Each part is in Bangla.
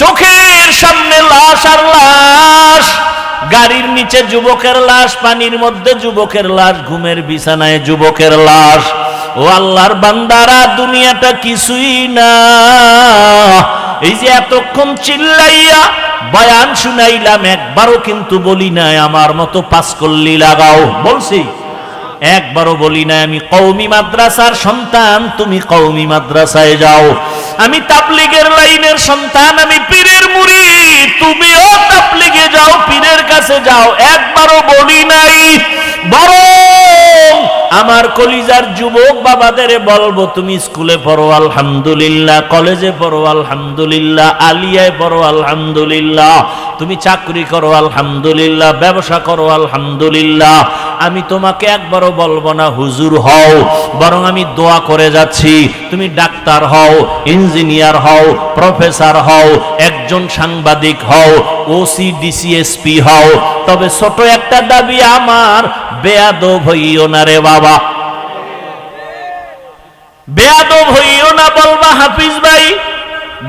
চোখের সামনে লাশ আর লাশ, গাড়ির নিচে যুবকের লাশ, পানির মধ্যে যুবকের লাশ, ঘুমের বিছানায় যুবকের লাশ। ও আল্লাহর বান্দারা, দুনিয়াটা কিছুই না। এই যে এতক্ষণ চিল্লাইয়া বয়ান শুনাইলাম, একবারও কিন্তু বলি নাই, আমার মতো পাস করলি লাগাও। বলছি, একবারও বলি না আমি কৌমি মাদ্রাসার সন্তান, তুমি কৌমি মাদ্রাসায় যাও। আমি তাবলিগের লাইনের সন্তান, আমি পীরের মুড়ি তুমিও তাবলিগে যাও, পীরের কাছে যাও। একবারও বলি নাই, বরং আমার কলিজার যুবক বাবাদের বলব, তুমি স্কুলে পড়ো, আলহামদুলিল্লাহ। কলেজে পড়ো, আলহামদুলিল্লাহ। আলিয়ায় পড়ো, আলহামদুলিল্লাহ। তুমি চাকরি করো, আলহামদুলিল্লাহ। ব্যবসা করো, আলহামদুলিল্লাহ। আমি তোমাকে একবারও বলব না, হুজুর হও, বরং আমি দোয়া করে যাচ্ছি। তুমি ডাক্তার হও, ইঞ্জিনিয়ার হও, প্রফেসর হও, একজন সাংবাদিক হও, ওসি ডিসিএসপি হও। তবে ছোট একটা দাবি আমার বেয়াদব হইও না রে বাবা। বেয়াদব হইও না বলবা হাফিজ ভাই।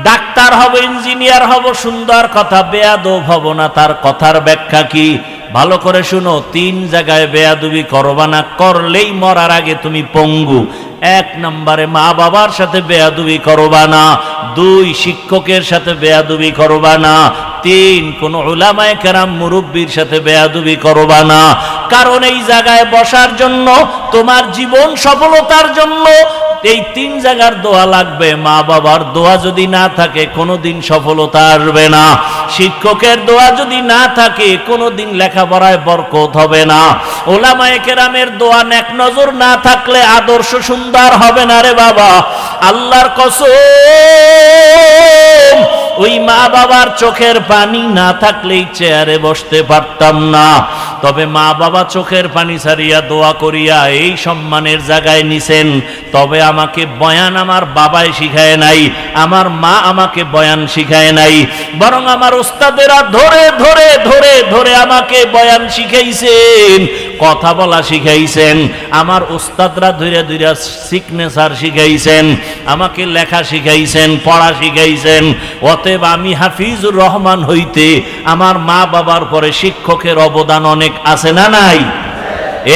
ডাক্তার হব, ইঞ্জিনিয়ার হব, সুন্দর কথা। বেয়াদব হব না, তার কথার ব্যাখ্যা কি? ভালো করে শুনো, তিন জায়গায় বেয়াদবি করবা না, করলেই মরার আগে তুমি পঙ্গু। এক নম্বরে মা বাবার সাথে বেয়াদবি করবা না দুই শিক্ষকের সাথে বেয়াদুবি করবা না, তিন কোন ওলামায় কেরাম মুরব্বীর সাথে বেয়াদুবি করবা না। কারণ এই জায়গায় বসার জন্য, তোমার জীবন সফলতার জন্য এই তিন জায়গার দোয়া লাগবে, মা বাবার দোয়া যদি না থাকে, কোনোদিন সফলতা আসবে না। শিক্ষকের দোয়া যদি না থাকে, কোনোদিন লেখাপড়ায় বরকত হবে না। ওলামায়ে কেরামের দোয়া নেক নজর না থাকলে আদর্শ সুন্দর হবে না রে বাবা। আল্লাহর কসম ওই মা বাবার চোখের পানি না থাকলেই চেয়ারে বসতে পারতাম না। তবে মা বাবা চোখের পানি ছাড়িয়া দোয়া করিয়া এই সম্মানের জায়গায় নিছেন। তবে আমাকে বয়ান আমার বাবাই শিখায় নাই, আমার মা আমাকে বয়ান শিখায় নাই। বরং আমার ওস্তাদেরা ধরে ধরে ধরে ধরে আমাকে বয়ান শিখাইছেন। কথা বলা শিখাইছেন, আমার ওস্তাদরা ধীরে ধীরে সিগনেচার শিখাইছেন, আমাকে লেখা শিখাইছেন, পড়া শিখাইছেন, অতএব আমি হাফিজুর রহমান হইতে আমার মা বাবার পরে শিক্ষকের অবদান অনেক আছে না নাই?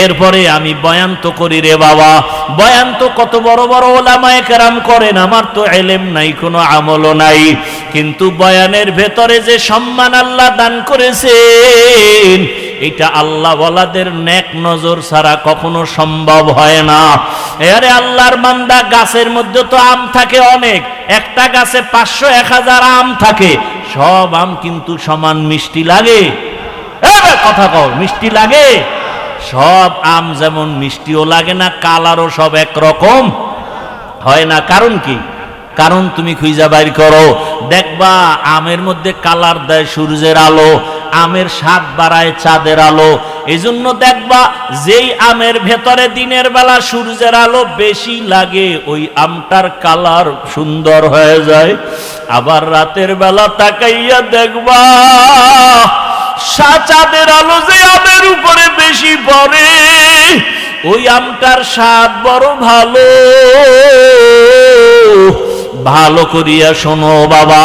এরপরে আমি বয়ান তো করি রে বাবা, বয়ান তো কত বড় বড় ওলামায়ে কেরাম করেন, আমার তো এলেম নাই, কোনো আমলও নাই। কিন্তু বয়ানের ভেতরে যে সম্মান আল্লাহ দান করেছেন এটা আল্লাহ ওয়ালাদের নেক নজর ছাড়া কখনো সম্ভব হয় না। আরে আল্লাহর মান্দা গাছের মধ্যে তো আম থাকে অনেক। একটা গাছে পাঁচশো, এক হাজার আম থাকে। সব আম কিন্তু সমান মিষ্টি লাগে। কথা কও, মিষ্টি লাগে? সব আম যেমন মিষ্টিও লাগে না, কালারও সব একরকম। হয় না, কারণ কি? কারণ তুমি খুঁজা বাইর করো। দেখবা, আমের মধ্যে কালার দেয় সূর্যের আলো। আমের স্বাদ বাড়ায় চাঁদের আলো। এই জন্য দেখবা, যেই আমের ভেতরে দিনের বেলা সূর্যের আলো বেশি লাগে, ওই আমটার কালার সুন্দর হয়ে যায়। আবার রাতের বেলা তাকাইয়া দেখবা চাঁদের আলো যে আমের উপরে বেশি পড়ে, ওই আমটার স্বাদ বড় ভালো। ভালো করিয়া শোনো বাবা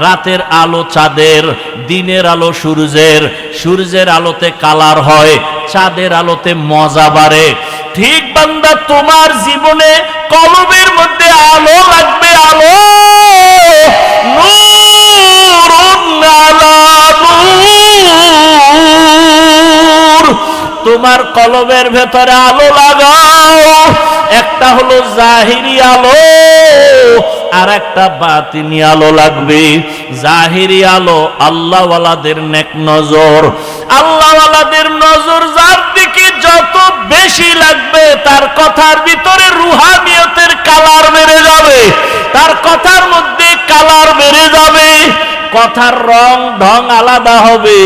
রাতের আলো চাঁদের, দিনের আলো সূর্যের। সূর্যের আলোতে কালার হয়, চাঁদের আলোতে মজা বাড়ে। ঠিক বান্দা, তোমার জীবনে কলবের মধ্যে আলো লাগবে, আলো। তোমার কলবের ভেতরে আলো লাগাও। একটা হলো জাহিরি আলো। আর একটা বাতিনি আলো লাগবে। জাহিরি আলো আল্লাহওয়ালাদের নেক নজর। আল্লাহওয়ালাদের নজর যার দিকে যত বেশি লাগবে, তার কথার ভিতরে রুহানিয়তের কালার বেড়ে যাবে। তার কথার মধ্যে কালার বেড়ে যাবে। কথার রং ঢং আলাদা হবে।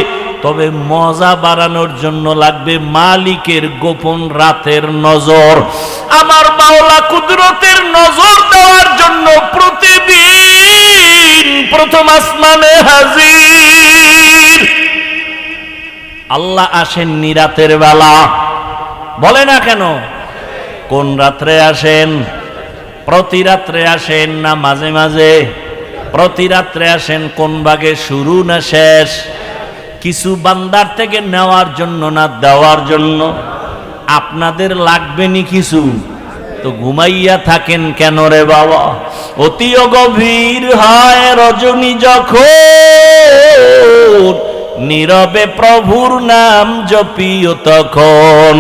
তবে মজা বাড়ানোর জন্য লাগবে মালিকের গোপন রাতের নজর। আমার মাওলা কুদরতের নজর দেওয়ার জন্য প্রতিদিন প্রথম আসমানে হাজির। আল্লাহ আসেন নিরাতের বেলা। বলে না কেন? কোন রাত্রে আসেন? প্রতি রাত্রে আসেন না মাঝে মাঝে? প্রতি রাত্রে আসেন কোন ভাগে শুরু না শেষ? কিছু বান্দার থেকে নেওয়ার জন্য না, দেওয়ার জন্য। আপনাদের লাগবে নি কিছু? তো ঘুমাইয়া থাকেন কেন রে বাবা? অতিও গভীর হয় রজনী যখন, নীরবে প্রভুর নাম জপিও তখন।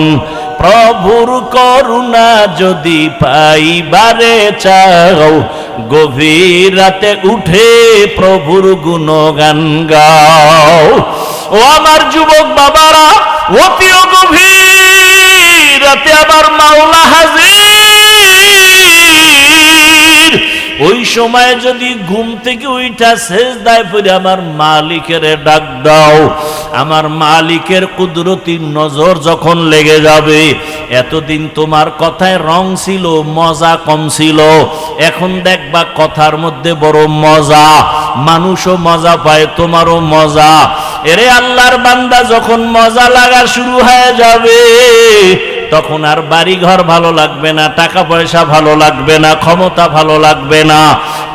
প্রভুর করুণা যদি পাইবারে চাও, গভীর রাতে উঠে প্রভুর গুণগান গাও। ও আমার যুবক বাবারা, অতিও গভীর, রাতে আবার মাওলা হাজির। ওই সময় যদি ঘুম থেকে উইটা শেষ দায় পড়ে আমার মালিকের ডাক দাও। আমার মালিকের কুদরতির নজর যখন লেগে যাবে, এতদিন তোমার কথায় রং ছিল, মজা কম ছিল। এখন দেখবা কথার মধ্যে বড় মজা। মানুষও মজা পায়, তোমারও মজা। এরে আল্লাহর বান্দা, যখন মজা লাগা শুরু হয়ে যাবে, তখন আর বাড়ি ঘর ভালো লাগবে না টাকা পয়সা ভালো লাগবে না, ক্ষমতা ভালো লাগবে না,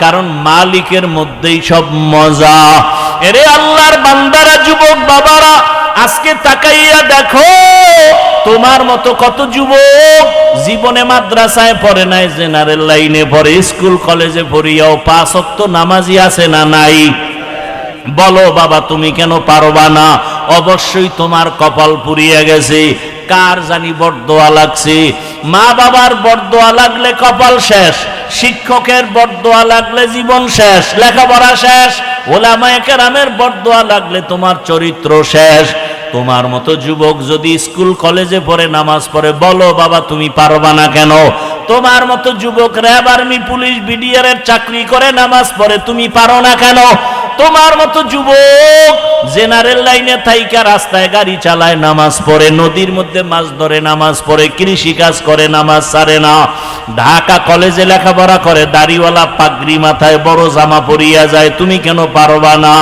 কারণ মালিকের মধ্যেই সব মজা। এরে আল্লাহর বান্দারা, যুবক বাবারা, আজকে তাকাইয়া দেখো, তোমার মতো কত যুবক জীবনে মাদ্রাসায় পড়ে নাই, জেনারেল লাইনে পড়ে, স্কুল কলেজে পড়িয়াও পাঁচ নামাজি আছে না নাই? বলো, বাবা, তুমি কেন পারবা না? অবশ্যই তোমার কপাল পুড়িয়ে গেছে। কার জানি বরদোয়া লাগছে? মা বাবার বরদোয়া লাগলে কপাল শেষ, শিক্ষকের বরদোয়া লাগলে জীবন শেষ, লেখাপড়া শেষ, ওলামায়ে কেরামের বরদোয়া লাগলে তোমার চরিত্র শেষ। তোমার মতো যুবক যদি স্কুল, কলেজে পড়ে, নামাজ পড়ে, বলো, বাবা, তুমি পারবা না কেন? তোমার মতো যুবক র্যাব আর্মি, পুলিশ বিডিআর এর চাকরি করে, নামাজ পড়ে, তুমি পারো না কেন? তোমার মতো যুবক জেনারেল লাইনে থাইকা রাস্তায় গাড়ি চালায়, নামাজ পড়ে, নদীর মধ্যে মাছ ধরে, নামাজ পড়ে কৃষি কাজ করে, নামাজ সারে না। ঢাকা কলেজে লেখাপড়া করে, দাড়িওয়ালা পাগড়ি মাথায় বড় জামা পরিয়া যায়, তুমি কেন পারবা না?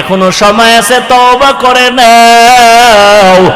এখনও সময় আছে তবা করে নাও।